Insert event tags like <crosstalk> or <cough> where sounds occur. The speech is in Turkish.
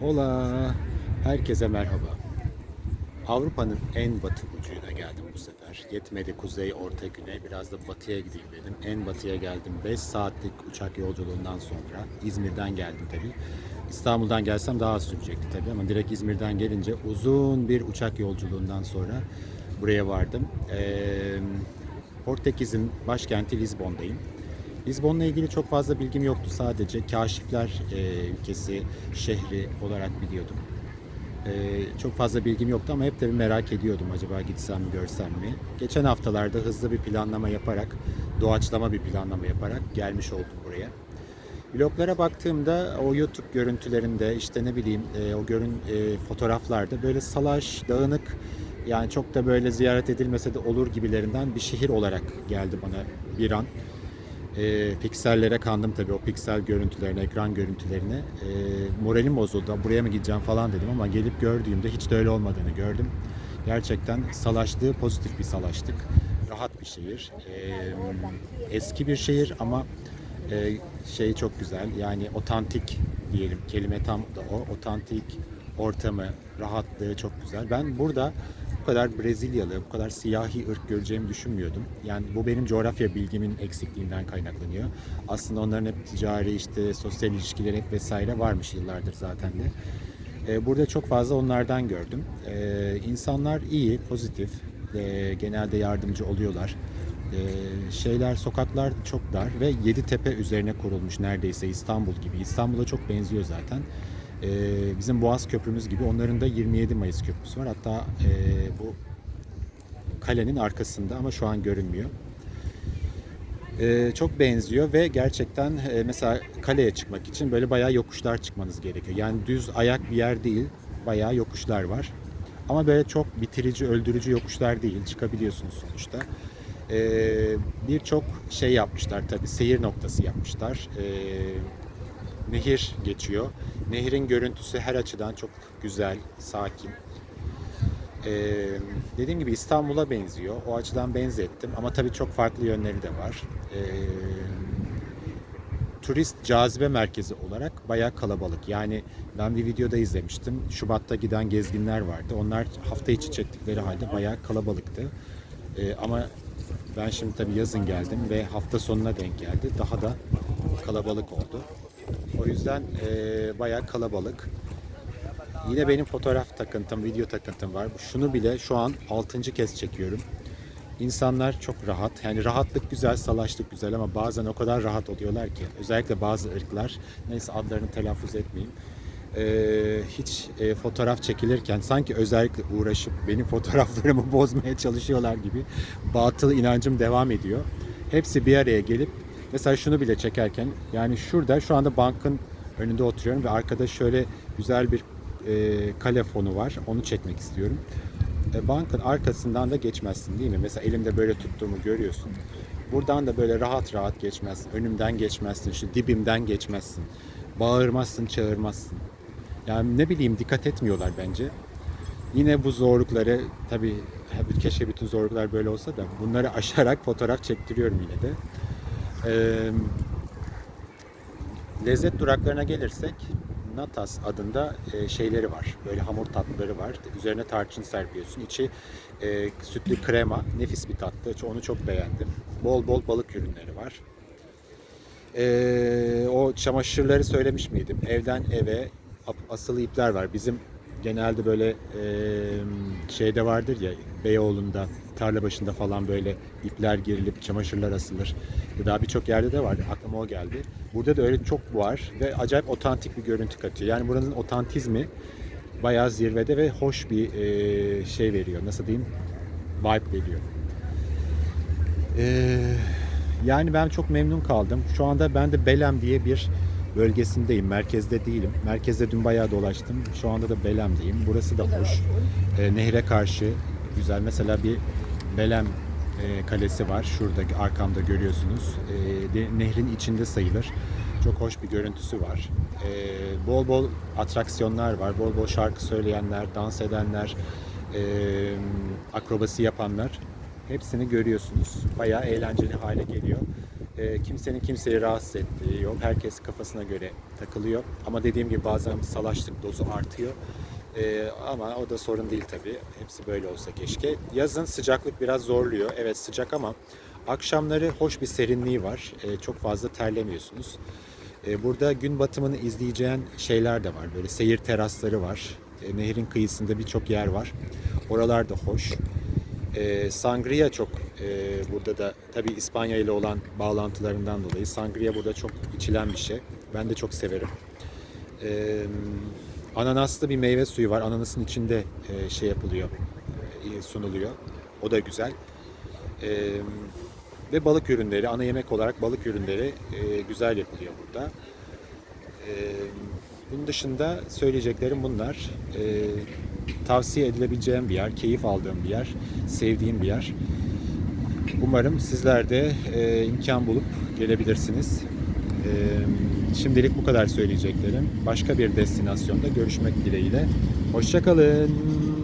Hola, herkese merhaba. Avrupa'nın en batı ucuna geldim bu sefer. Yetmedi kuzey, orta, güney. Biraz da batıya gideyim dedim. En batıya geldim. 5 saatlik uçak yolculuğundan sonra. İzmir'den geldim tabii. İstanbul'dan gelsem daha az sürecekti tabii ama direkt İzmir'den gelince uzun bir uçak yolculuğundan sonra buraya vardım. Ee, Portekiz'in başkenti Lizbon'dayım. Lizbon'la ilgili çok fazla bilgim yoktu. Sadece kaşifler e, ülkesi, şehri olarak biliyordum. E, çok fazla bilgim yoktu ama hep bir merak ediyordum. Acaba gitsem mi, görsem mi? Geçen haftalarda hızlı bir planlama yaparak, doğaçlama bir planlama yaparak gelmiş oldum buraya. Vloglara baktığımda o YouTube görüntülerinde işte ne bileyim e, o görün e, fotoğraflarda böyle salaş, dağınık yani çok da böyle ziyaret edilmese de olur gibilerinden bir şehir olarak geldi bana bir an. E, piksellere kandım tabii o piksel görüntülerine, ekran görüntülerine. E, moralim bozuldu. Buraya mı gideceğim falan dedim ama gelip gördüğümde hiç de öyle olmadığını gördüm. Gerçekten salaşlığı pozitif bir salaşlık. Rahat bir şehir. E, eski bir şehir ama e, şey çok güzel. Yani otantik diyelim. Kelime tam da o. Otantik ortamı, rahatlığı çok güzel. Ben burada bu kadar Brezilyalı, bu kadar siyahi ırk göreceğimi düşünmüyordum. Yani bu benim coğrafya bilgimin eksikliğinden kaynaklanıyor. Aslında onların hep ticari işte sosyal ilişkileri hep vesaire varmış yıllardır zaten de. Ee, Burada çok fazla onlardan gördüm. Ee, insanlar iyi, pozitif, ee, genelde yardımcı oluyorlar. Ee, şeyler, sokaklar çok dar ve yedi tepe üzerine kurulmuş neredeyse İstanbul gibi. İstanbul'a çok benziyor zaten. Ee, bizim Boğaz Köprümüz gibi onların da 27 Mayıs Köprüsü var. Hatta ee, bu kalenin arkasında ama şu an görünmüyor. Ee, çok benziyor ve gerçekten e, mesela kaleye çıkmak için böyle bayağı yokuşlar çıkmanız gerekiyor. Yani düz ayak bir yer değil, bayağı yokuşlar var. Ama böyle çok bitirici, öldürücü yokuşlar değil, çıkabiliyorsunuz sonuçta. Ee, Birçok şey yapmışlar tabii, seyir noktası yapmışlar. Ee, nehir geçiyor. Nehrin görüntüsü her açıdan çok güzel, sakin. Ee, dediğim gibi İstanbul'a benziyor. O açıdan benzettim ama tabii çok farklı yönleri de var. Ee, turist cazibe merkezi olarak bayağı kalabalık. Yani ben bir videoda izlemiştim. Şubat'ta giden gezginler vardı. Onlar hafta içi çektikleri halde bayağı kalabalıktı. Ee, ama ben şimdi tabii yazın geldim ve hafta sonuna denk geldi. Daha da kalabalık oldu. O yüzden e, bayağı kalabalık. Yine benim fotoğraf takıntım, video takıntım var. Şunu bile şu an 6. kez çekiyorum. İnsanlar çok rahat. Yani rahatlık güzel, salaşlık güzel ama bazen o kadar rahat oluyorlar ki. Özellikle bazı ırklar, neyse adlarını telaffuz etmeyeyim. Ee, hiç e, fotoğraf çekilirken sanki özellikle uğraşıp benim <laughs> fotoğraflarımı bozmaya çalışıyorlar gibi batıl inancım devam ediyor. Hepsi bir araya gelip mesela şunu bile çekerken yani şurada şu anda bankın önünde oturuyorum ve arkada şöyle güzel bir e, kale fonu var. Onu çekmek istiyorum. E, bankın arkasından da geçmezsin değil mi? Mesela elimde böyle tuttuğumu görüyorsun. Buradan da böyle rahat rahat geçmezsin. Önümden geçmezsin. Şu dibimden geçmezsin. Bağırmazsın, çağırmazsın. Yani ne bileyim dikkat etmiyorlar bence. Yine bu zorlukları tabii keşke bütün zorluklar böyle olsa da bunları aşarak fotoğraf çektiriyorum yine de. Eee Lezzet duraklarına gelirsek Natas adında e, şeyleri var. Böyle hamur tatlıları var. Üzerine tarçın serpiyorsun. İçi e, sütlü krema. Nefis bir tatlı. Onu çok beğendim. Bol bol balık ürünleri var. E, o çamaşırları söylemiş miydim? Evden eve asılı ipler var. Bizim genelde böyle e, şeyde vardır ya Beyoğlu'nda tarla başında falan böyle ipler gerilip çamaşırlar asılır. Daha birçok yerde de var. Aklıma o geldi. Burada da öyle çok var ve acayip otantik bir görüntü katıyor. Yani buranın otantizmi bayağı zirvede ve hoş bir e, şey veriyor. Nasıl diyeyim? Vibe veriyor. Ee, yani ben çok memnun kaldım. Şu anda ben de Belem diye bir bölgesindeyim. Merkezde değilim. Merkezde dün bayağı dolaştım. Şu anda da Belem'deyim. Burası da hoş. Ee, nehre karşı güzel. Mesela bir Belem e, kalesi var. Şurada arkamda görüyorsunuz. Ee, de- nehrin içinde sayılır. Çok hoş bir görüntüsü var. Ee, bol bol atraksiyonlar var. Bol bol şarkı söyleyenler, dans edenler, e, akrobasi yapanlar. Hepsini görüyorsunuz. Bayağı eğlenceli hale geliyor. E, kimsenin kimseyi rahatsız ettiği yok. Herkes kafasına göre takılıyor. Ama dediğim gibi bazen salaşlık dozu artıyor. E, ama o da sorun değil tabii. Hepsi böyle olsa keşke. Yazın sıcaklık biraz zorluyor. Evet sıcak ama akşamları hoş bir serinliği var. E, çok fazla terlemiyorsunuz. E, burada gün batımını izleyeceğin şeyler de var. Böyle seyir terasları var. E, nehrin kıyısında birçok yer var. Oralar da hoş. E, sangria çok e, burada da tabii İspanya ile olan bağlantılarından dolayı sangria burada çok içilen bir şey. Ben de çok severim. E, ananaslı bir meyve suyu var. Ananasın içinde e, şey yapılıyor, e, sunuluyor. O da güzel. E, ve balık ürünleri, ana yemek olarak balık ürünleri e, güzel yapılıyor burada. E, bunun dışında söyleyeceklerim bunlar. E, tavsiye edilebileceğim bir yer, keyif aldığım bir yer, sevdiğim bir yer. Umarım sizler de e, imkan bulup gelebilirsiniz. E, şimdilik bu kadar söyleyeceklerim. Başka bir destinasyonda görüşmek dileğiyle. Hoşçakalın.